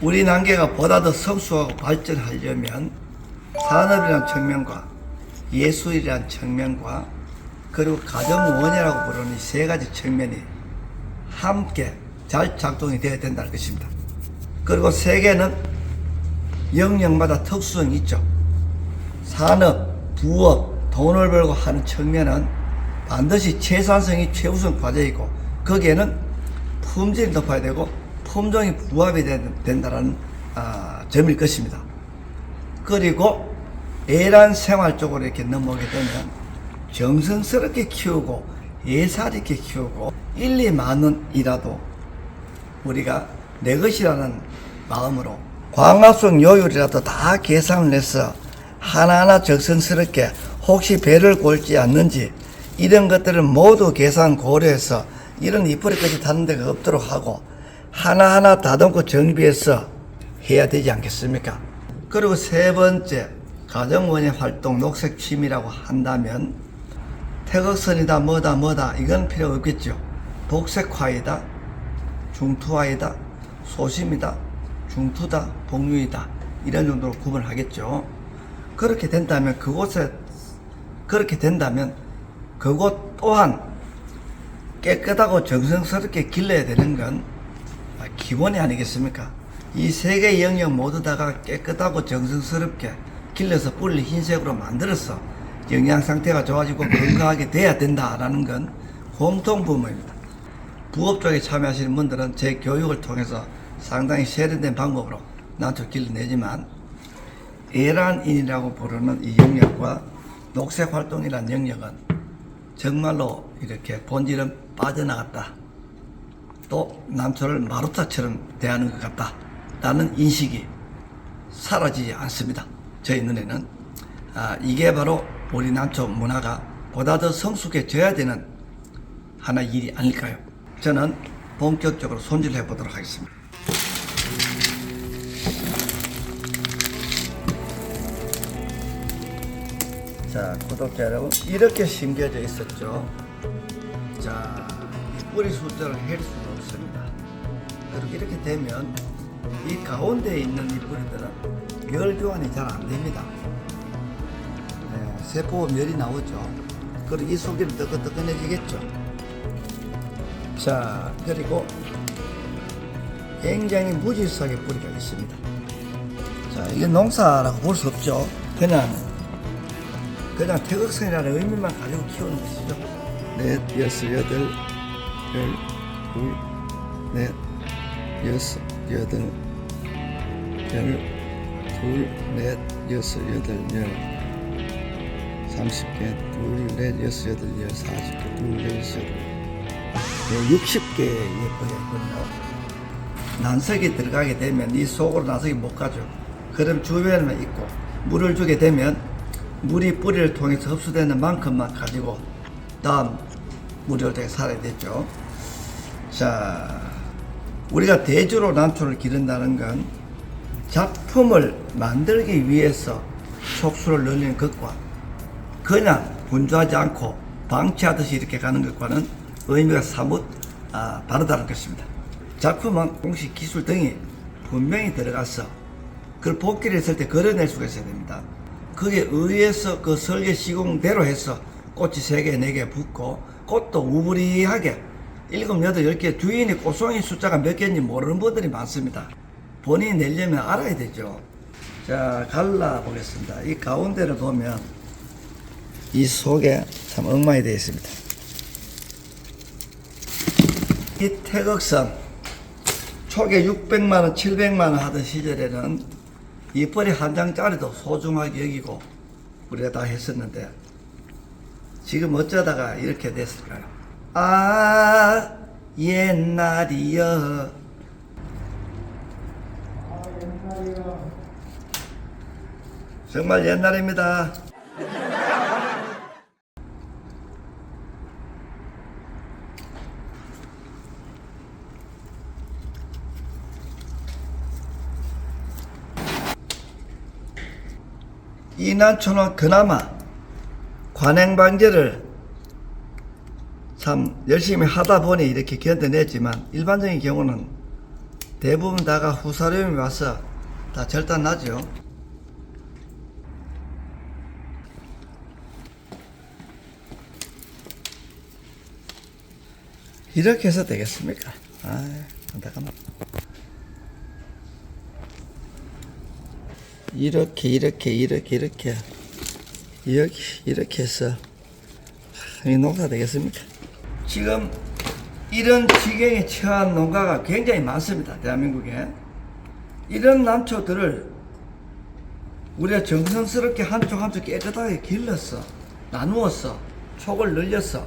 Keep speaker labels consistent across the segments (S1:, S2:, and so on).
S1: 우리 난개가 보다 더 성숙하고 발전하려면 산업이라는 측면과 예술이라는 측면과 그리고 가정원이라고 부르는 이 세 가지 측면이 함께 잘 작동이 되어야 된다는 것입니다. 그리고 세계는 영역마다 특수성이 있죠. 산업, 부업, 돈을 벌고 하는 측면은 반드시 최산성이 최우선 과제이고 거기에는 품질이 높아야 되고 품종이 부합이 된- 된다는 아, 점일 것입니다. 그리고 애란 생활 쪽으로 이렇게 넘어오게 되면 정성스럽게 키우고 예살 있게 키우고 1, 2만 원이라도 우리가 내 것이라는 마음으로 광합성 요율이라도 다 계산을 해서 하나하나 적성스럽게 혹시 배를 골지 않는지 이런 것들을 모두 계산 고려해서 이런 이뿌리까지 닿는 데가 없도록 하고 하나하나 다듬고 정비해서 해야 되지 않겠습니까? 그리고 세 번째 가정원의 활동 녹색 취미라고 한다면 태극선이다 뭐다 뭐다 이건 필요 없겠죠. 복색화이다 중투화이다 소심이다 중투다 복류이다 이런 정도로 구분하겠죠. 그렇게 된다면 그곳에 그렇게 된다면 그곳 또한 깨끗하고 정성스럽게 길러야 되는 건 기본이 아니겠습니까? 이 세 개의 영역 모두 다가 깨끗하고 정성스럽게 길러서 뿌리를 흰색으로 만들어서 영양 상태가 좋아지고 건강하게 돼야 된다라는 건 공통부모입니다. 부업 쪽에 참여하시는 분들은 제 교육을 통해서 상당히 세련된 방법으로 난초 길러내지만 에란인이라고 부르는 이 영역과 녹색 활동이라는 영역은 정말로 이렇게 본질은 빠져나갔다. 또 남초를 마루타처럼 대하는 것 같다. 라는 인식이 사라지지 않습니다. 저희 눈에는. 아, 이게 바로 우리 남초 문화가 보다 더 성숙해져야 되는 하나의 일이 아닐까요? 저는 본격적으로 손질해 보도록 하겠습니다. 자, 구독자 여러분, 이렇게 심겨져 있었죠. 자, 이 뿌리 숫자를 헬 수가 없습니다. 그리고 이렇게 되면 이 가운데 있는 이 뿌리들은 열 교환이 잘 안 됩니다. 네, 세포 열이 나오죠. 그리고 이 속이 뜨끈뜨끈해지겠죠. 자, 그리고 굉장히 무질서하게 뿌리가 있습니다. 자, 이게 농사라고 볼 수 없죠. 그냥, 그냥 태극성이라는 의미만 가지고 키우는 것이죠. 넷, 여섯, 여덟, 열, 둘, 넷, 여섯, 여덟, 열, 둘, 넷, 여섯, 여덟, 열. 30개, 둘, 넷, 여섯, 여덟, 열, 40개, 둘, 넷, 여섯, 여덟. 네, 60개 예뻐였거든요. 난석이 들어가게 되면 이 속으로 난석이 못 가죠. 그럼 주변에만 있고 물을 주게 되면 물이 뿌리를 통해서 흡수되는 만큼만 가지고 다음 올 때까지 살아야 되죠. 자, 우리가 대주로 난초를 기른다는 건 작품을 만들기 위해서 촉수를 늘리는 것과 그냥 분주하지 않고 방치하듯이 이렇게 가는 것과는 의미가 사뭇 아, 다르다는 것입니다. 작품은 공식 기술 등이 분명히 들어가서 그걸 복귀를 했을 때 걸어낼 수가 있어야 됩니다. 그게 의해서 그 설계 시공대로 해서 꽃이 3개, 4개 붙고 꽃도 우부리하게 7, 8, 10개 주인이 꽃송이 숫자가 몇 개인지 모르는 분들이 많습니다. 본인이 내려면 알아야 되죠. 자, 갈라 보겠습니다. 이 가운데를 보면 이 속에 참 엉망이 되어 있습니다. 이 태극선 초에 600만원, 700만원 하던 시절에는 이 뻘이 한 장짜리도 소중하게 여기고 우리가 다 했었는데 지금 어쩌다가 이렇게 됐을까요? 아 옛날이여 정말 옛날입니다. 이 난초는 그나마 관행 방제를 참 열심히 하다 보니 이렇게 견뎌냈지만 일반적인 경우는 대부분 다가 후사름이 와서 다 절단 나죠. 이렇게 해서 되겠습니까? 아, 안타깝네. 이렇게 이렇게 이렇게 이렇게 이렇게 이렇게 해서 이 농사 되겠습니까? 지금 이런 지경에 처한 농가가 굉장히 많습니다. 대한민국에 이런 난초들을 우리가 정성스럽게 한쪽 한쪽 깨끗하게 길렀어 나누었어 촉을 늘렸어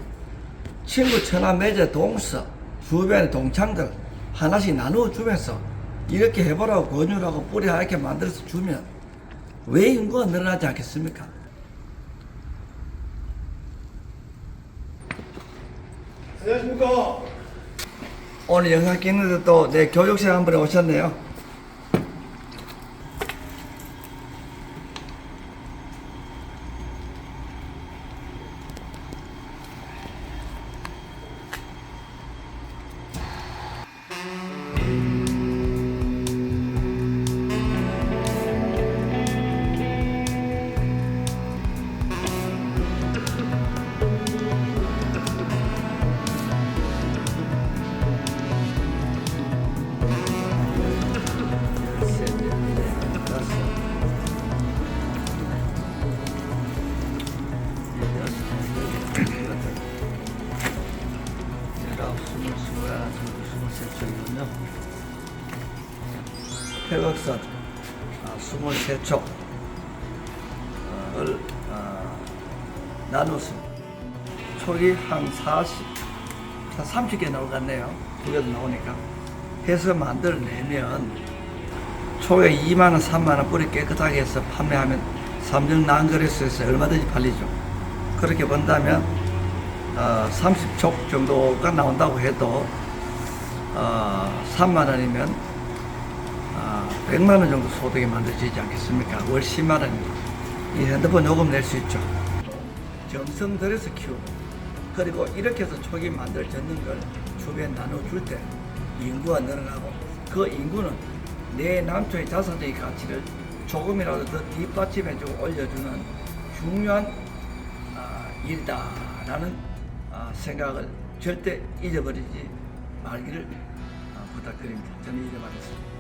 S1: 친구 천하 매제 동서 주변의 동창들 하나씩 나누어 주면서 이렇게 해보라고 권유라고 뿌리 하얗게 만들어서 주면 왜 인구가 늘어나지 않겠습니까?
S2: 안녕하십니까.
S1: 오늘 영상 찍는데 또 내 교육생 한 분이 오셨네요. 태극선 아, 23촉을 아, 나눴습니다. 촉이 한 40, 한 30개 나올 것 같네요. 두 개도 나오니까. 해서 만들어내면 초에 2만원, 3만원 뿌리 깨끗하게 해서 판매하면 삼정 난거래소에서 얼마든지 팔리죠. 그렇게 본다면 어, 30촉 정도가 나온다고 해도 어, 3만 원이면 아, 100만 원 정도 소득이 만들어지지 않겠습니까? 월 10만 원입니다. 이 핸드폰 요금 낼 수 있죠. 정성 들여서 키우고 그리고 이렇게 해서 촉이 만들어졌는 걸 주변에 나눠줄 때 인구가 늘어나고 그 인구는 내 남초의 자산적인 가치를 조금이라도 더 뒷받침해주고 올려주는 중요한 아, 일이다라는 아, 생각을 절대 잊어버리지 말기를 아, 부탁드립니다. 저는 잊어버렸습니다.